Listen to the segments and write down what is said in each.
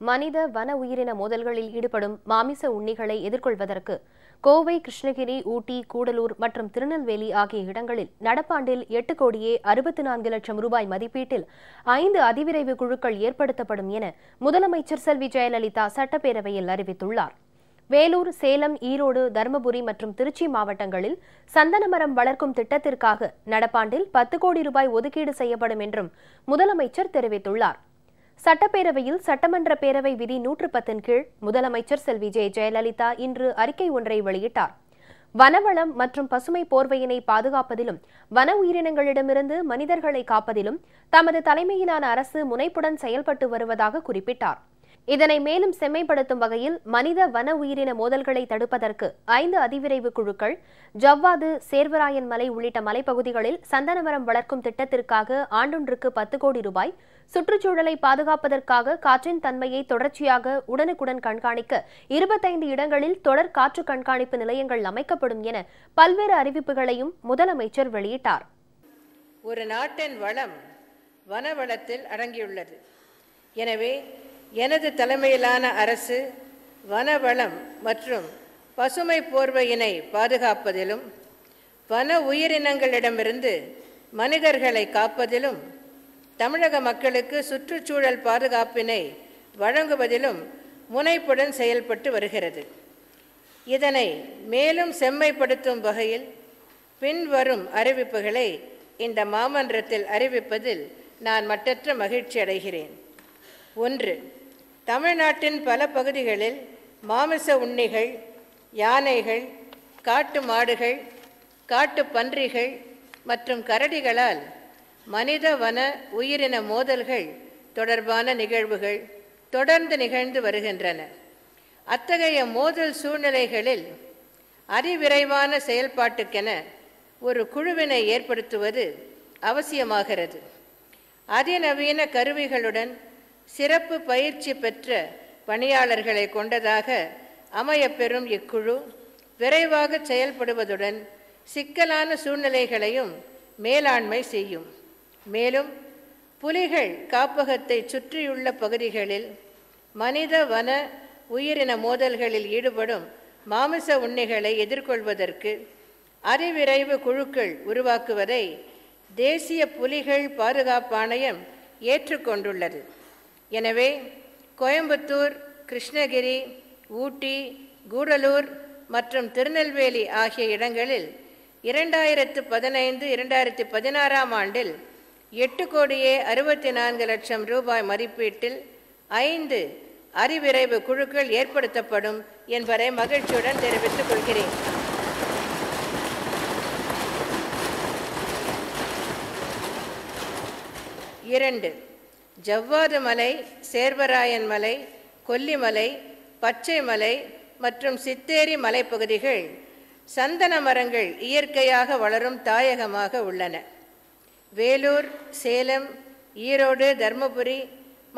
மனித வன உயிரின மோதல்களில் ஈடுபடும் மாமிச உண்ணிகளை எதிர்கொள்வதற்கு கோவை கிருஷ்ணகிரி ஊட்டி கூடலூர் மற்றும் திருநெல்வேலி ஆகிய இடங்களில் நடப்பாண்டில் எட்டு கோடியே அறுபத்தி நான்கு லட்சம் ரூபாய் மதிப்பீட்டில் ஐந்து அதிவிரைவு குழுக்கள் ஏற்படுத்தப்படும் என முதலமைச்சர் செல்வி ஜெயலலிதா சட்டப்பேரவையில் அறிவித்துள்ளார். வேலூர் சேலம் ஈரோடு தருமபுரி மற்றும் திருச்சி மாவட்டங்களில் சந்தன மரம் வளர்க்கும் திட்டத்திற்காக நடப்பாண்டில் பத்து கோடி ரூபாய் ஒதுக்கீடு செய்யப்படும் என்றும் முதலமைச்சர் தெரிவித்துள்ளார். சட்டப்பேரவையில் சட்டமன்ற பேரவை விதி நூற்று பத்தின் கீழ் முதலமைச்சர் செல்வி ஜெ. ஜெயலலிதா இன்று அறிக்கை ஒன்றை வெளியிட்டார். வனவளம் மற்றும் பசுமை போர்வையினை பாதுகாப்பதிலும் வன உயிரினங்களிடமிருந்து மனிதர்களை காப்பதிலும் தமது தலைமையிலான அரசு முனைப்புடன் செயல்பட்டு வருவதாக குறிப்பிட்டார். இதனை மேலும் செம்மைப்படுத்தும் வகையில் மனித வன உயிரின மோதல்களை தடுப்பதற்கு ஐந்து அதிவிரைவு குழுக்கள் ஜவ்வாது சேர்வராயன் மலை உள்ளிட்ட மலைப்பகுதிகளில் சந்தனமரம் வளர்க்கும் திட்டத்திற்காக ஆண்டொன்றுக்கு பத்து கோடி ரூபாய் சுற்றுச்சூழலை பாதுகாப்பதற்காக காற்றின் தன்மையை தொடர்ச்சியாக உடனுக்குடன் கண்காணிக்க இருபத்தைந்து இடங்களில் தொடர் காற்று கண்காணிப்பு நிலையங்கள் அமைக்கப்படும் என பல்வேறு அறிவிப்புகளையும் முதலமைச்சர் வெளியிட்டார். ஒரு நாட்டின் வளம் வனவளத்தில் அடங்கியுள்ளது. எனவே எனது தலைமையிலான அரசு வனவளம் மற்றும் பசுமை போர்வையினை பாதுகாப்பதிலும் வன உயிரினங்களிடமிருந்து மனிதர்களை காப்பதிலும் தமிழக மக்களுக்கு சுற்றுச்சூழல் பாதுகாப்பினை வழங்குவதிலும் முனைப்புடன் செயல்பட்டு வருகிறது. இதனை மேலும் செம்மைப்படுத்தும் வகையில் பின்வரும் அறிவிப்புகளை இந்த மாமன்றத்தில் அறிவிப்பதில் நான் மட்டற்ற மகிழ்ச்சி அடைகிறேன் ஒன்று தமிழ்நாட்டின் பல பகுதிகளில் மாமிச உண்ணிகள் யானைகள் காட்டு மாடுகள் காட்டு பன்றிகள் மற்றும் கரடிகளால் மனித வன உயிரின மோதல்கள் தொடர்பான நிகழ்வுகள் தொடர்ந்து நிகழ்ந்து வருகின்றன. அத்தகைய மோதல் சூழ்நிலைகளில் அதிவிரைவான செயல்பாட்டுக்கென ஒரு குழுவினை ஏற்படுத்துவது அவசியமாகிறது. அதிநவீன கருவிகளுடன் சிறப்பு பயிற்சி பெற்ற பணியாளர்களை கொண்டதாக அமையப்பெறும் இக்குழு விரைவாக செயல்படுவதுடன் சிக்கலான சூழ்நிலைகளையும் மேலாண்மை செய்யும். மேலும் புலிகள் காப்பகத்தை சுற்றியுள்ள பகுதிகளில் மனித வன உயிரின மோதல்களில் ஈடுபடும் மாமிச உண்ணிகளை எதிர்கொள்வதற்கு அதிவிரைவு குழுக்கள் உருவாக்குவதை தேசிய புலிகள் பாதுகாப்பாணையம் ஏற்றுக்கொண்டுள்ளது. எனவே கோயம்புத்தூர் கிருஷ்ணகிரி ஊட்டி கூடலூர் மற்றும் திருநெல்வேலி ஆகிய இடங்களில் இரண்டாயிரத்து பதினைந்து இரண்டாயிரத்தி பதினாறாம் ஆண்டில் எட்டு கோடியே அறுபத்தி நான்கு லட்சம் ரூபாய் மதிப்பீட்டில் ஐந்து அறிவிரைவு குழுக்கள் ஏற்படுத்தப்படும் என்பதை மகிழ்ச்சியுடன் தெரிவித்துக் கொள்கிறேன். இரண்டு ஜவ்வாது மலை சேர்வராயன் மலை கொல்லிமலை பச்சை மலை மற்றும் சித்தேரி மலைப்பகுதிகள் சந்தன மரங்கள் இயற்கையாக வளரும் தாயகமாக உள்ளன. வேலூர் சேலம் ஈரோடு தர்மபுரி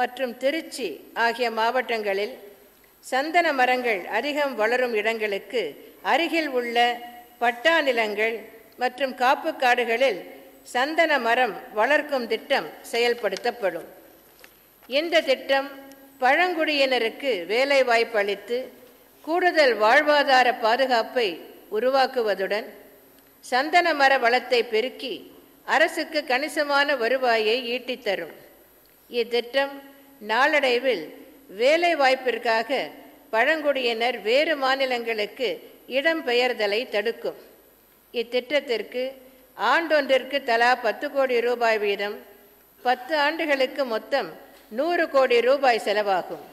மற்றும் திருச்சி ஆகிய மாவட்டங்களில் சந்தன மரங்கள் அதிகம் வளரும் இடங்களுக்கு அருகில் உள்ள பட்டா நிலங்கள் மற்றும் காப்பு காடுகளில் சந்தன மரம் வளர்க்கும் திட்டம் செயல்படுத்தப்படும். இந்த திட்டம் பழங்குடியினருக்கு வேலை வாய்ப்பு அளித்து கூடுதல் வாழ்வாதார பாதுகாப்பை உருவாக்குவதுடன் சந்தன மர வளத்தை பெருக்கி அரசுக்கு கணிசமான வருவாயை ஈட்டித்தரும் இத்திட்டம் நாளடைவில் வேலை வாய்ப்பிற்காக பழங்குடியினர் வேறு மாநிலங்களுக்கு இடம்பெயர்தலை தடுக்கும். இத்திட்டத்திற்கு ஆண்டொன்றிற்கு தலா பத்து கோடி ரூபாய் வீதம் பத்து ஆண்டுகளுக்கு மொத்தம் நூறு கோடி ரூபாய் செலவாகும்.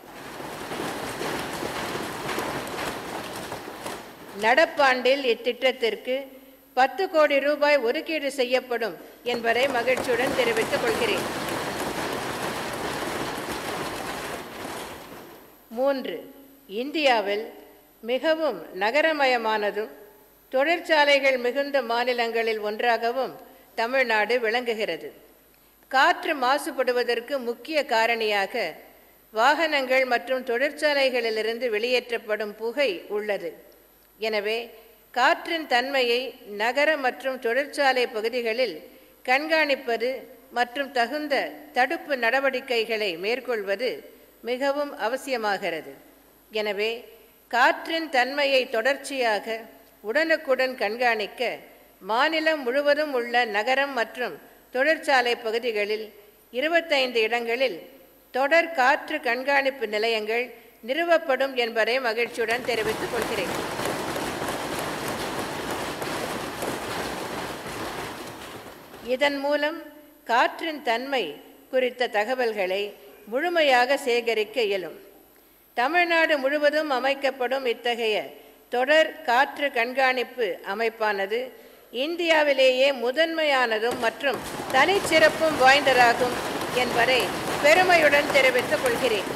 நடப்பாண்டில் இத்திட்டத்திற்கு பத்து கோடி ரூபாய் ஒதுக்கீடு செய்யப்படும் என்பதை மகிழ்ச்சியுடன் தெரிவித்துக் கொள்கிறேன். மூன்று இந்தியாவில் மிகவும் நகரமயமானதும் தொழிற்சாலைகள் மிகுந்த மாநிலங்களில் ஒன்றாகவும் தமிழ்நாடு விளங்குகிறது. காற்று மாசுபடுவதற்கு முக்கிய காரணியாக வாகனங்கள் மற்றும் தொழிற்சாலைகளிலிருந்து வெளியேற்றப்படும் புகை உள்ளது. எனவே காற்றின் தன்மையை நகர மற்றும் தொழிற்சாலை பகுதிகளில் கண்காணிப்பது மற்றும் தகுந்த தடுப்பு நடவடிக்கைகளை மேற்கொள்வது மிகவும் அவசியமாகிறது. எனவே காற்றின் தன்மையை தொடர்ச்சியாக உடனுக்குடன் கண்காணிக்க மாநிலம் முழுவதும் உள்ள நகரம் மற்றும் தொழிற்சாலை பகுதிகளில் இருபத்தைந்து இடங்களில் தொடர் காற்று கண்காணிப்பு நிலையங்கள் நிறுவப்படும் என்பதை மகிழ்ச்சியுடன் தெரிவித்துக் கொள்கிறேன். இதன் மூலம் காற்றின் தன்மை குறித்த தகவல்களை முழுமையாக சேகரிக்க இயலும். தமிழ்நாடு முழுவதும் அமைக்கப்படும் இத்தகைய தொடர் காற்று கண்காணிப்பு அமைப்பானது இந்தியாவிலேயே முதன்மையானதும் மற்றும் தனிச்சிறப்பும் வாய்ந்ததாகும் என்பதை பெருமையுடன் தெரிவித்துக் கொள்கிறேன்.